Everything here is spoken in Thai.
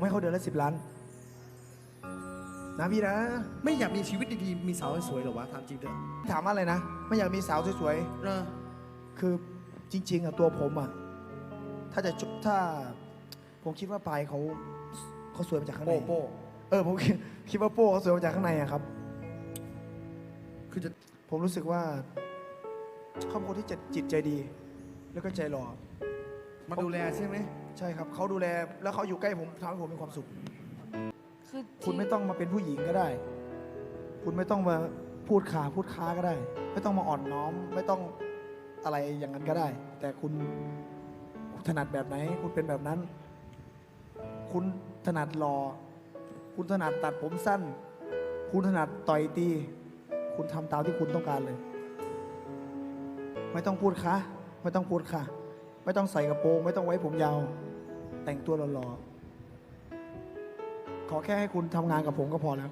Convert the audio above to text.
ผมให้เขาเดือนละสิบล้าน นะพี่นะ ไม่อยากมีชีวิตดีๆ มีสาวสวยๆเหรอวะถามจริงเถอะถามว่าอะไรนะ ไม่อยากมีสาวสวยเออๆ คือจริง ๆอะตัวผมอะถ้าจะจุถ้า ผมคิดว่าปลายเขาเขาสวยมาจากข้างในโป้โป้เออผมคิดคิดว่าโป้เขาสวยมาจากข้างในอะครับ คือจะ ผมรู้สึกว่าเขาเป็นคนที่จิตจิตใจดี แล้วก็ใจหล่อ มาดูแลใช่ไหมใช่ครับเขาดูแลแล้วเขาอยู่ใกล้ผมทำให้ผมมีความสุข คือคุณที่ไม่ต้องมาเป็นผู้หญิงก็ได้ คุณไม่ต้องมาพูดขาพูดค้าก็ได้ ไม่ต้องมาอ่อนน้อม ไม่ต้องอะไรอย่างนั้นก็ได้ แต่คุณคุณถนัดแบบไหน คุณเป็นแบบนั้น คุณถนัดรอ คุณถนัดตัดผมสั้น คุณถนัดต่อยตี คุณทำตามที่คุณต้องการเลย ไม่ต้องพูดคะไม่ต้องพูดค่ะ ไม่ต้องใส่กระโปรง ไม่ต้องไว้ผมยาว แต่งตัวหล่อๆขอแค่ให้คุณทำงานกับผมก็พอแล้ว